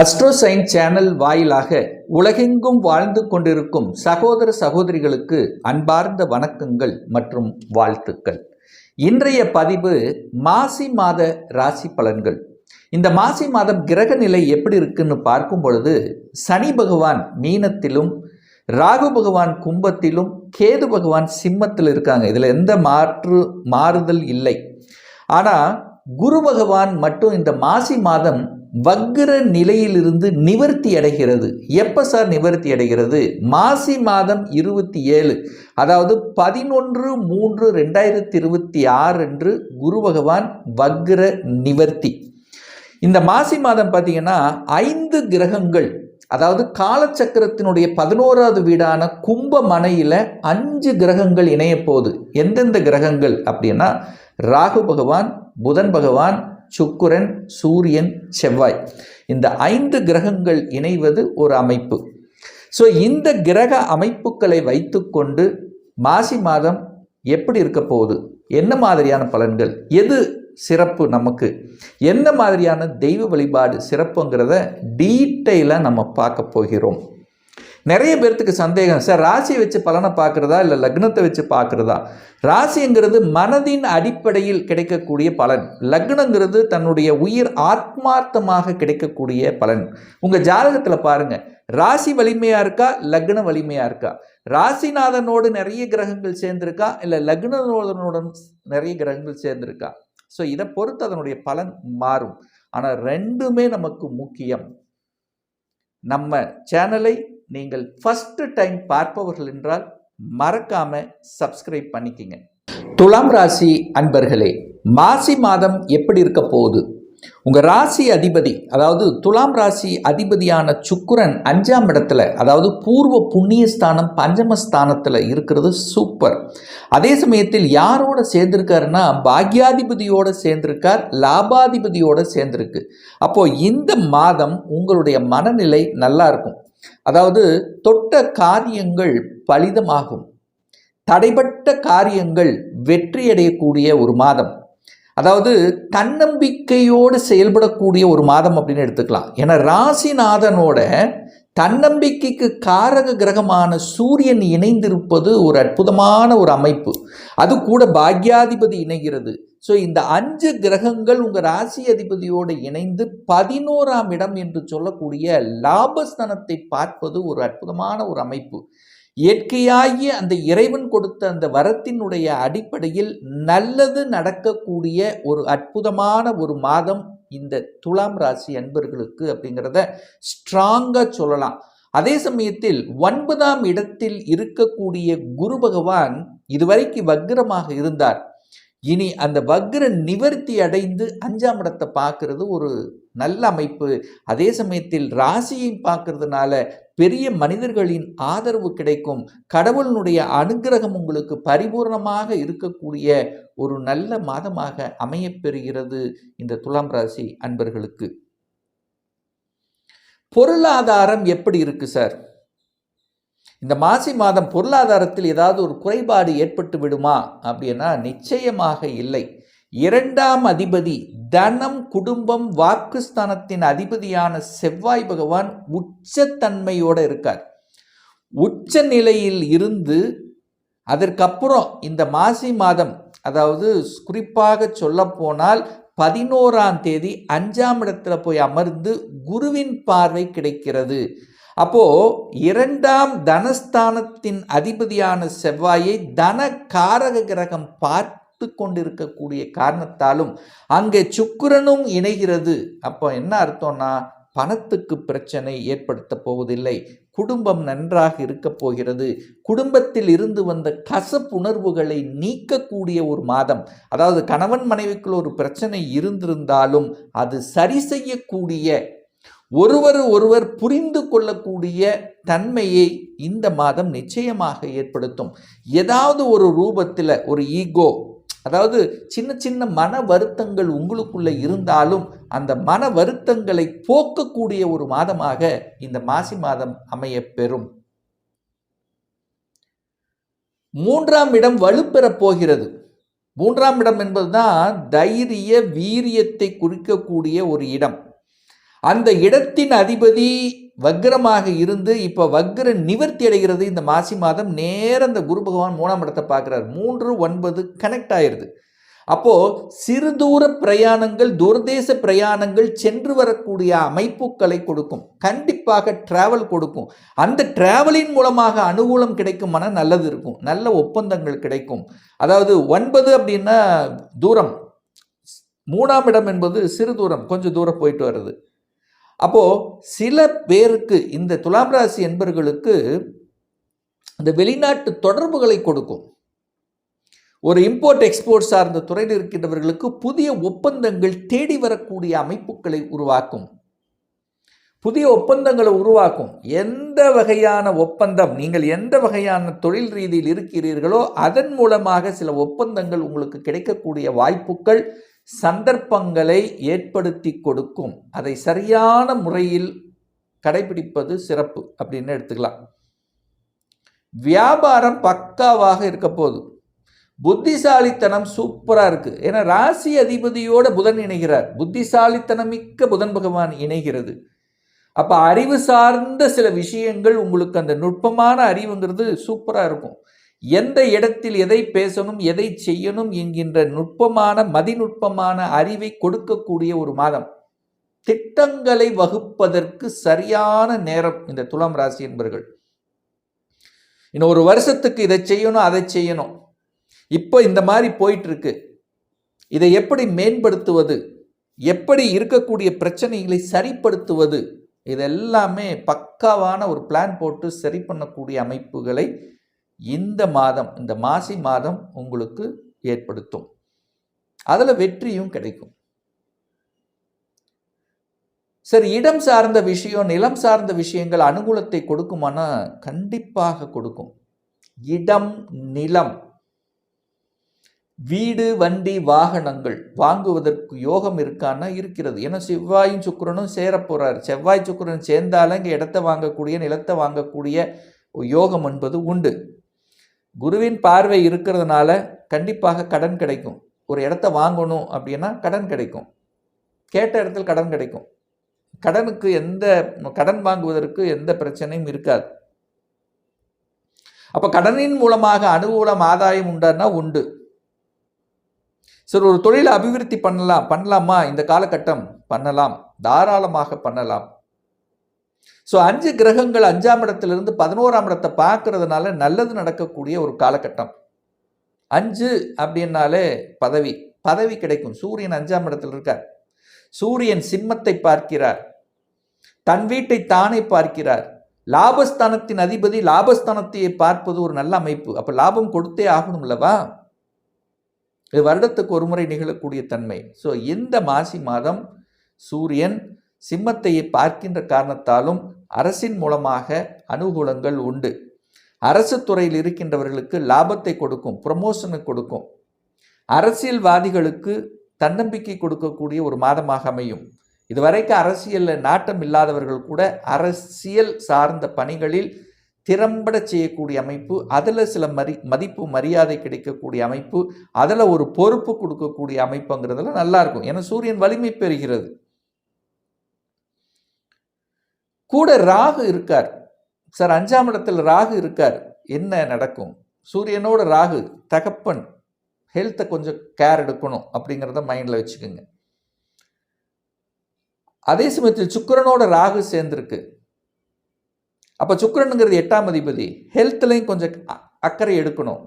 அஸ்ட்ரோசைன் channel வாயிலாக உலகெங்கும் வாழ்ந்து கொண்டிருக்கும் சகோதர சகோதரிகளுக்கு அன்பார்ந்த வணக்கங்கள் மற்றும் வாழ்த்துக்கள். இன்றைய பதிவு மாசி மாத ராசி பலன்கள். இந்த மாசி மாதம் கிரக நிலை எப்படி இருக்குன்னு பார்க்கும் பொழுது சனி பகவான் மீனத்திலும் ராகு பகவான் கும்பத்திலும் கேது பகவான் சிம்மத்தில் இருக்காங்க. இதில் எந்த மாற்று மாறுதல் இல்லை. ஆனால் குரு பகவான் மட்டும் இந்த மாசி மாதம் வக்ர நிலையிலிருந்து நிவர்த்தி அடைகிறது. எப்போ சார் நிவர்த்தி அடைகிறது? மாசி மாதம் இருபத்தி ஏழு. அதாவது பதினொன்று மூன்று ரெண்டாயிரத்தி இருபத்தி ஆறு அன்று குரு பகவான் வக்ர நிவர்த்தி. இந்த மாசி மாதம் பார்த்தீங்கன்னா ஐந்து கிரகங்கள் அதாவது காலச்சக்கரத்தினுடைய பதினோராவது வீடான கும்ப மனையில் அஞ்சு கிரகங்கள் இணைய போகுது. எந்தெந்த கிரகங்கள் அப்படின்னா ராகு பகவான் புதன் பகவான் சுக்கிரன் சூரியன் செவ்வாய். இந்த ஐந்து கிரகங்கள் இணைவது ஒரு அமைப்பு. ஸோ இந்த கிரக அமைப்புகளை வைத்துக்கொண்டு மாசி மாதம் எப்படி இருக்க போகுது? என்ன மாதிரியான பலன்கள்? எது சிறப்பு நமக்கு? என்ன மாதிரியான தெய்வ வழிபாடு சிறப்புங்கிறத டீட்டெயிலாக நம்ம பார்க்க போகிறோம். நிறைய பேர்த்துக்கு சந்தேகம் சார் ராசியை வச்சு பலனை பார்க்குறதா இல்லை லக்னத்தை வச்சு பார்க்குறதா? ராசிங்கிறது மனதின் அடிப்படையில் கிடைக்கக்கூடிய பலன். லக்னங்கிறது தன்னுடைய உயிர் ஆத்மார்த்தமாக கிடைக்கக்கூடிய பலன். உங்கள் ஜாதகத்தில் பாருங்கள் ராசி வலிமையாக இருக்கா? லக்ன வலிமையாக இருக்கா? ராசிநாதனோடு நிறைய கிரகங்கள் சேர்ந்திருக்கா? இல்லை லக்னநாதனுடன் நிறைய கிரகங்கள் சேர்ந்திருக்கா? ஸோ இதை பொறுத்து அதனுடைய பலன் மாறும். ஆனால் ரெண்டுமே நமக்கு முக்கியம். நம்ம சேனலை நீங்கள் ஃபஸ்ட்டு டைம் பார்ப்பவர்கள் என்றால் மறக்காமல் சப்ஸ்கிரைப் பண்ணிக்கிங்க. துலாம் ராசி அன்பர்களே மாசி மாதம் எப்படி இருக்க போகுது? உங்கள் ராசி அதிபதி அதாவது துலாம் ராசி அதிபதியான சுக்கிரன் அஞ்சாம் இடத்துல அதாவது பூர்வ புண்ணியஸ்தானம் பஞ்சமஸ்தானத்தில் இருக்கிறது சூப்பர் அதே சமயத்தில் யாரோட சேர்ந்திருக்காருன்னா பாக்யாதிபதியோட சேர்ந்திருக்கார் லாபாதிபதியோட சேர்ந்திருக்கு. அப்போது இந்த மாதம் உங்களுடைய மனநிலை நல்லா இருக்கும். அதாவது தொட்ட காரியங்கள் பலிதமாகும். தடைப்பட்ட காரியங்கள் வெற்றியடையக்கூடிய ஒரு மாதம். அதாவது தன்னம்பிக்கையோடு செயல்படக்கூடிய ஒரு மாதம் அப்படின்னு எடுத்துக்கலாம். ஏன்னா ராசிநாதனோட தன்னம்பிக்கைக்கு காரக கிரகமான சூரியன் இணைந்திருப்பது ஒரு அற்புதமான ஒரு அமைப்பு. அது கூட பாக்யாதிபதி இணைகிறது. ஸோ இந்த அஞ்சு கிரகங்கள் உங்கள் ராசி அதிபதியோடு இணைந்து பதினோராம் இடம் என்று சொல்லக்கூடிய லாபஸ்தனத்தை பார்ப்பது ஒரு அற்புதமான ஒரு அமைப்பு. இயற்கையாகிய அந்த இறைவன் கொடுத்த அந்த வரத்தினுடைய அடிப்படையில் நல்லது நடக்கக்கூடிய ஒரு அற்புதமான ஒரு மாதம் இந்த துலாம் ராசி அன்பர்களுக்கு அப்படிங்கிறத ஸ்ட்ராங்காக சொல்லலாம். அதே சமயத்தில் ஒன்பதாம் இடத்தில் இருக்கக்கூடிய குரு பகவான் இதுவரைக்கு வக்ரமாக இருந்தார். இனி அந்த வக்ர நிவர்த்தி அடைந்து அஞ்சாம் இடத்தை பார்க்கறது ஒரு நல்ல அமைப்பு. அதே சமயத்தில் ராசியை பார்க்கறதுனால பெரிய மனிதர்களின் ஆதரவு கிடைக்கும். கடவுளினுடைய அனுகிரகம் உங்களுக்கு பரிபூர்ணமாக இருக்கக்கூடிய ஒரு நல்ல மாதமாக அமையப்பெறுகிறது இந்த துலாம் ராசி அன்பர்களுக்கு. பொருளாதாரம் எப்படி இருக்கு சார்? இந்த மாசி மாதம் பொருளாதாரத்தில் ஏதாவது ஒரு குறைபாடு ஏற்பட்டு விடுமா? அப்படின்னா நிச்சயமாக இல்லை. இரண்டாம் அதிபதி தனம் குடும்பம் வாக்குஸ்தானத்தின் அதிபதியான செவ்வாய் பகவான் உச்சத்தன்மையோடு இருக்கார். உச்ச நிலையில் இருந்து அதற்கப்புறம் இந்த மாசி மாதம் அதாவது குறிப்பாக சொல்லப்போனால் பதினோராம் தேதி அஞ்சாம் இடத்துல போய் அமர்ந்து குருவின் பார்வை கிடைக்கிறது. அப்போ இரண்டாம் தனஸ்தானத்தின் அதிபதியான செவ்வாயை தன காரக கிரகம் பார்த்து கொண்டிருக்கக்கூடிய காரணத்தாலும் அங்கே சுக்கிரனும் இணைகிறது. அப்போ என்ன அர்த்தம்னா பணத்துக்கு பிரச்சனை ஏற்படுத்த போவதில்லை. குடும்பம் நன்றாக இருக்கப் போகிறது. குடும்பத்தில் இருந்து வந்த கசப்புணர்வுகளை நீக்கக்கூடிய ஒரு மாதம். அதாவது கணவன் மனைவிக்குள் ஒரு பிரச்சனை இருந்திருந்தாலும் அது சரி செய்யக்கூடிய ஒருவர் ஒருவர் புரிந்து கொள்ளக்கூடிய தன்மையை இந்த மாதம் நிச்சயமாக ஏற்படுத்தும். ஏதாவது ஒரு ரூபத்தில் ஒரு ஈகோ அதாவது சின்ன சின்ன மன வருத்தங்கள் உங்களுக்குள்ளே இருந்தாலும் அந்த மன வருத்தங்களை போக்கக்கூடிய ஒரு மாதமாக இந்த மாசி மாதம் அமைய பெறும். மூன்றாம் இடம் வலுப்பெறப் போகிறது. மூன்றாம் இடம் என்பதுதான் தைரிய வீரியத்தை குறிக்கக்கூடிய ஒரு இடம். அந்த இடத்தின் அதிபதி வக்ரமாக இருந்து இப்போ வக்ர நிவர்த்தி அடைகிறது. இந்த மாசி மாதம் நேர அந்த குரு பகவான் மூணாம் இடத்தை பார்க்குறாரு. மூன்று ஒன்பது கனெக்ட் ஆயிருது. அப்போ சிறு தூர பிரயாணங்கள் துர்தேச பிரயாணங்கள் சென்று வரக்கூடிய அமைப்புகளை கொடுக்கும். கண்டிப்பாக டிராவல் கொடுக்கும். அந்த டிராவலின் மூலமாக அனுகூலம் கிடைக்குமான நல்லது இருக்கும். நல்ல ஒப்பந்தங்கள் கிடைக்கும். அதாவது ஒன்பது அப்படின்னா தூரம். மூணாம் இடம் என்பது சிறு தூரம். கொஞ்சம் தூரம் போயிட்டு வருது அப்போது சில பேருக்கு இந்த துலாம் ராசி என்பர்களுக்கு இந்த வெளிநாட்டு தொடர்புகளை கொடுக்கும். ஒரு இம்போர்ட் எக்ஸ்போர்ட் சார்ந்த துறையில் இருக்கின்றவர்களுக்கு புதிய ஒப்பந்தங்கள் தேடி வரக்கூடிய அமைப்புகளை உருவாக்கும். புதிய ஒப்பந்தங்களை உருவாக்கும். எந்த வகையான ஒப்பந்தம் நீங்கள் எந்த வகையான தொழில் ரீதியில் இருக்கிறீர்களோ அதன் மூலமாக சில ஒப்பந்தங்கள் உங்களுக்கு கிடைக்கக்கூடிய வாய்ப்புகள் சந்தர்ப்பங்களை ஏற்படுத்தி கொடுக்கும். அதை சரியான முறையில் கடைபிடிப்பது சிறப்பு அப்படின்னு எடுத்துக்கலாம். வியாபாரம் பக்காவாக இருக்க போகுது. புத்திசாலித்தனம் சூப்பராக இருக்குது ஏன்னா ராசி அதிபதியோட புதன் இணைகிறார். புத்திசாலித்தனம் மிக்க புதன் பகவான் இணைகிறது. அப்போ அறிவு சார்ந்த சில விஷயங்கள் உங்களுக்கு அந்த நுட்பமான அறிவுங்கிறது சூப்பராக இருக்கும். எந்த இடத்தில் எதை பேசணும் எதை செய்யணும் என்கின்ற நுட்பமான மதிநுட்பமான அறிவை கொடுக்கக்கூடிய ஒரு மாதம். திட்டங்களை வகுப்பதற்கு சரியான நேரம் இந்த துலாம் ராசி என்பர்கள். இன்னும் ஒரு வருஷத்துக்கு இதை செய்யணும் அதை செய்யணும். இப்போ இந்த மாதிரி போயிட்டு இருக்கு இதை எப்படி மேம்படுத்துவது? எப்படி இருக்கக்கூடிய பிரச்சனைகளை சரிப்படுத்துவது? இதெல்லாமே பக்காவான ஒரு பிளான் போட்டு சரி பண்ணக்கூடிய அமைப்புகளை இந்த மாதம் இந்த மாசி மாதம் உங்களுக்கு ஏற்படுத்தும். அதில் வெற்றியும் கிடைக்கும். சரி இடம் சார்ந்த விஷயம் நிலம் சார்ந்த விஷயங்கள் அனுகூலத்தை கொடுக்குமானா? கண்டிப்பாக கொடுக்கும். இடம் நிலம். வீடு வண்டி வாகனங்கள் வாங்குவதற்கு யோகம் இருக்கான்னா இருக்கிறது. ஏன்னா செவ்வாயும் சுக்கரனும் சேரப்போகிறார் செவ்வாய் சுக்கரன் சேர்ந்தாலும் இங்கே இடத்த வாங்கக்கூடிய நிலத்தை வாங்கக்கூடிய யோகம் என்பது உண்டு. குருவின் பார்வை இருக்கிறதுனால கண்டிப்பாக கடன் கிடைக்கும். ஒரு இடத்த வாங்கணும் அப்படின்னா கடன் கிடைக்கும். கேட்ட இடத்துல கடன் கிடைக்கும். கடனுக்கு எந்த கடன் வாங்குவதற்கு எந்த பிரச்சனையும் இருக்காது. அப்போ கடனின் மூலமாக அனுகூலம் ஆதாயம் உண்டானா உண்டு. சரி ஒரு தொழிலை அபிவிருத்தி பண்ணலாம் பண்ணலாமா? இந்த காலகட்டம் பண்ணலாம் தாராளமாக பண்ணலாம். ஸோ அஞ்சு கிரகங்கள் அஞ்சாம் இடத்துலேருந்து பதினோராம் இடத்தை பார்க்கறதுனால நல்லது நடக்கக்கூடிய ஒரு காலகட்டம். அஞ்சு அப்படின்னாலே பதவி. பதவி கிடைக்கும். சூரியன் அஞ்சாம் இடத்தில் இருக்கார். சூரியன் சிம்மத்தை பார்க்கிறார். தன் வீட்டை தானே பார்க்கிறார். லாபஸ்தானத்தின் அதிபதி லாபஸ்தானத்தையே பார்ப்பது ஒரு நல்ல அமைப்பு. அப்போ லாபம் கொடுத்தே ஆகணும் அல்லவா? இது வருடத்துக்கு ஒரு முறை நிகழக்கூடிய தன்மை. ஸோ இந்த மாசி மாதம் சூரியன் சிம்மத்தையை பார்க்கின்ற காரணத்தாலும் அரசின் மூலமாக அனுகூலங்கள் உண்டு. அரசு துறையில் இருக்கின்றவர்களுக்கு லாபத்தை கொடுக்கும் ப்ரமோஷனை கொடுக்கும். அரசியல்வாதிகளுக்கு தன்னம்பிக்கை கொடுக்கக்கூடிய ஒரு மாதமாக அமையும். இதுவரைக்கும் அரசியலில் நாட்டம் இல்லாதவர்கள் கூட அரசியல் சார்ந்த பணிகளில் திறம்பட செய்யக்கூடிய அமைப்பு அதில் சில மரி மதிப்பு மரியாதை கிடைக்கக்கூடிய அமைப்பு அதில் ஒரு பொறுப்பு கொடுக்கக்கூடிய அமைப்புங்கிறதுல நல்லாயிருக்கும் ஏன்னா சூரியன் வலிமை பெறுகிறது. கூட ராகு இருக்கார். சார் அஞ்சாம் இடத்தில் ராகு இருக்கார். என்ன நடக்கும்? சூரியனோட ராகு தகப்பன் ஹெல்த்தை கொஞ்சம் கேர் எடுக்கணும் அப்படிங்கிறத மைண்டில் வச்சுக்கோங்க. அதே சமயத்தில் சுக்கரனோட ராகு சேர்ந்துருக்கு. அப்போ சுக்கரனுங்கிறது எட்டாம் அதிபதி. ஹெல்த்லையும் கொஞ்சம் அக்கறை எடுக்கணும்.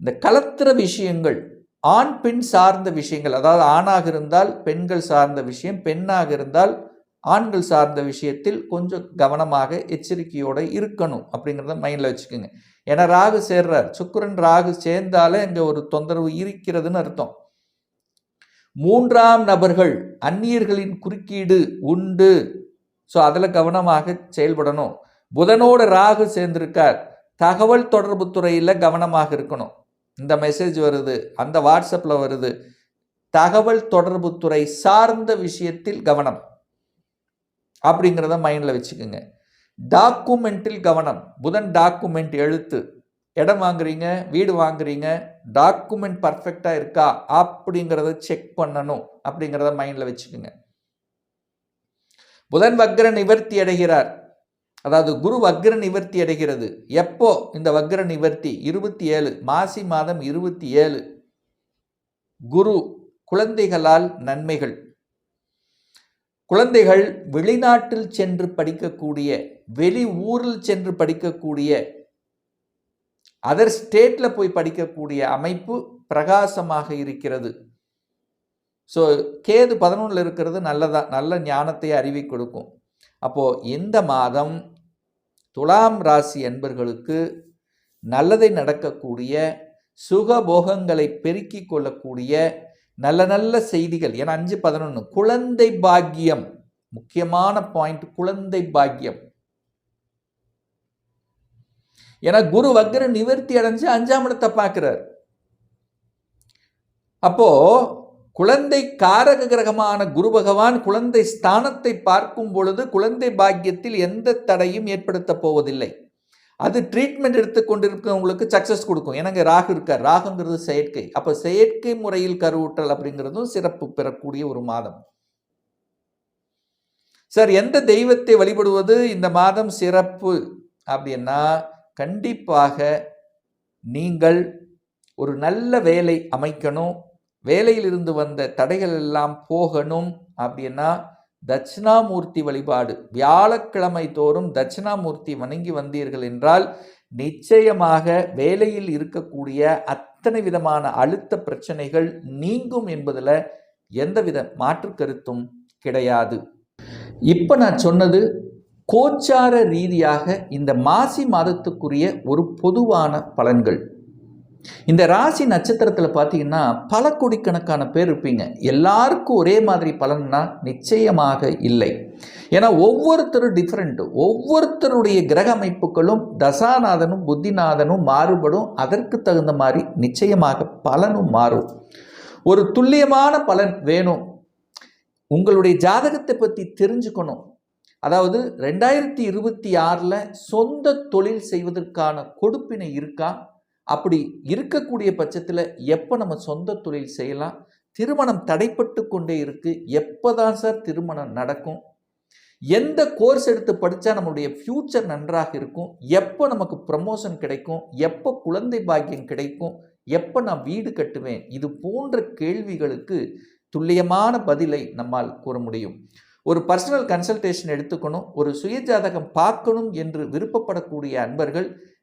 இந்த கலத்துற விஷயங்கள் ஆண் பெண் சார்ந்த விஷயங்கள் அதாவது ஆணாக இருந்தால் பெண்கள் சார்ந்த விஷயம் பெண்ணாக இருந்தால் ஆண்கள் சார்ந்த விஷயத்தில் கொஞ்சம் கவனமாக எச்சரிக்கையோடு இருக்கணும் அப்படிங்கிறத மைண்டில் வச்சுக்கோங்க. ஏன்னா ராகு சேர்றார். சுக்கரன் ராகு சேர்ந்தாலே இங்கே ஒரு தொந்தரவு இருக்கிறதுன்னு அர்த்தம். மூன்றாம் நபர்கள் அந்நியர்களின் குறுக்கீடு உண்டு. ஸோ அதில் கவனமாக செயல்படணும். புதனோட ராகு சேர்ந்திருக்கார். தகவல் தொடர்பு துறையில் கவனமாக இருக்கணும். இந்த மெசேஜ் வருது அந்த வாட்ஸ்அப்பில் வருது. தகவல் தொடர்பு துறை சார்ந்த விஷயத்தில் கவனம். அப்படிங்கிறத மைண்டில் வச்சுக்கோங்க. டாக்குமெண்ட்டில் கவனம். புதன் டாக்குமெண்ட் எழுத்து. இடம் வாங்குறீங்க வீடு வாங்குறீங்க டாக்குமெண்ட் பர்ஃபெக்டாக இருக்கா அப்படிங்கிறத செக் பண்ணணும் அப்படிங்கிறத மைண்டில் வச்சுக்கோங்க. புதன் வக்ர நிவர்த்தி அடைகிறார். அதாவது குரு வக்ர நிவர்த்தி அடைகிறது. எப்போ? இந்த வக்ர நிவர்த்தி இருபத்தி ஏழு மாசி மாதம் இருபத்தி ஏழு. குரு குழந்தைகளால் நன்மைகள். குழந்தைகள் வெளிநாட்டில் சென்று படிக்கக்கூடிய வெளி ஊரில் சென்று படிக்கக்கூடிய அதர் ஸ்டேட்டில் போய் படிக்கக்கூடிய அமைப்பு பிரகாசமாக இருக்கிறது. ஸோ கேது பதினொன்றில் இருக்கிறது நல்லதா நல்ல ஞானத்தை அறிவி கொடுக்கும். அப்போது இந்த மாதம் துலாம் ராசி என்பர்களுக்கு நல்லதை நடக்கக்கூடிய சுகபோகங்களை பெருக்கிக் கொள்ளக்கூடிய நல்ல நல்ல செய்திகள். ஏன்னா அஞ்சு பதினொன்று குழந்தை பாக்கியம். முக்கியமான பாயிண்ட் குழந்தை பாக்கியம். ஏன்னா குரு வக்ர நிவர்த்தி அடைஞ்சு அஞ்சாம் இடத்தை பார்க்கிறார். அப்போ குழந்தை காரக கிரகமான குரு பகவான் குழந்தை ஸ்தானத்தை பார்க்கும் பொழுது குழந்தை பாக்கியத்தில் எந்த தடையும் ஏற்படுத்த போவதில்லை. அது ட்ரீட்மெண்ட் எடுத்துக்கொண்டிருக்கிறவங்களுக்கு சக்ஸஸ் கொடுக்கும். எனக்கு ராகு இருக்கார். ராகுங்கிறது செயற்கை. அப்போ செயற்கை முறையில் கருவுற்றல் அப்படிங்கிறதும் சிறப்பு பெறக்கூடிய ஒரு மாதம். சார் எந்த தெய்வத்தை வழிபடுவது இந்த மாதம் சிறப்பு? அப்படின்னா கண்டிப்பாக நீங்கள் ஒரு நல்ல வேலை அமைக்கணும். வேலையிலிருந்து வந்த தடைகள் எல்லாம் போகணும். அப்படின்னா தட்சிணாமூர்த்தி வழிபாடு. வியாழக்கிழமை தோறும் தட்சிணாமூர்த்தி வணங்கி வந்தீர்கள் என்றால் நிச்சயமாக வேலையில் இருக்கக்கூடிய அத்தனை விதமான அழுத்த பிரச்சனைகள் நீங்கும் என்பதில் எந்தவித மாற்று கருத்தும் கிடையாது. இப்போ நான் சொன்னது கோச்சார ரீதியாக இந்த மாசி மாதத்துக்குரிய ஒரு பொதுவான பலன்கள். இந்த ராசி நட்சத்திரத்தில் பார்த்தீங்கன்னா பல கோடிக்கணக்கான பேர் இருப்பீங்க. எல்லாருக்கும் ஒரே மாதிரி பலன்னா நிச்சயமாக இல்லை. ஏன்னா ஒவ்வொருத்தரும் டிஃப்ரெண்ட்டு ஒவ்வொருத்தருடைய கிரக அமைப்புகளும் தசாநாதனும் புத்திநாதனும் மாறுபடும். அதற்கு தகுந்த மாதிரி நிச்சயமாக பலனும் மாறும். ஒரு துல்லியமான பலன் வேணும். உங்களுடைய ஜாதகத்தை பற்றி தெரிஞ்சுக்கணும். அதாவது ரெண்டாயிரத்தி இருபத்தி ஆறில் சொந்த தொழில் செய்வதற்கான கொடுப்பினை இருக்கா? அப்படி இருக்கக்கூடிய பட்சத்தில் எப்போ நம்ம சொந்த தொழில் செய்யலாம்? திருமணம் தடைப்பட்டு கொண்டே இருக்குது எப்போ தான் சார் திருமணம் நடக்கும்? எந்த கோர்ஸ் எடுத்து படித்தா நம்மளுடைய ஃப்யூச்சர் நன்றாக இருக்கும்? எப்போ நமக்கு ப்ரமோஷன் கிடைக்கும்? எப்போ குழந்தை பாக்கியம் கிடைக்கும்? எப்போ நான் வீடு கட்டுவேன்? இது போன்ற கேள்விகளுக்கு துல்லியமான பதிலை நம்மால் கூற முடியும். ஒரு பர்சனல் கன்சல்டேஷன் எடுத்துக்கணும். ஒரு சுயஜாதகம் பார்க்கணும் என்று விருப்பப்படக்கூடிய அன்பர்கள்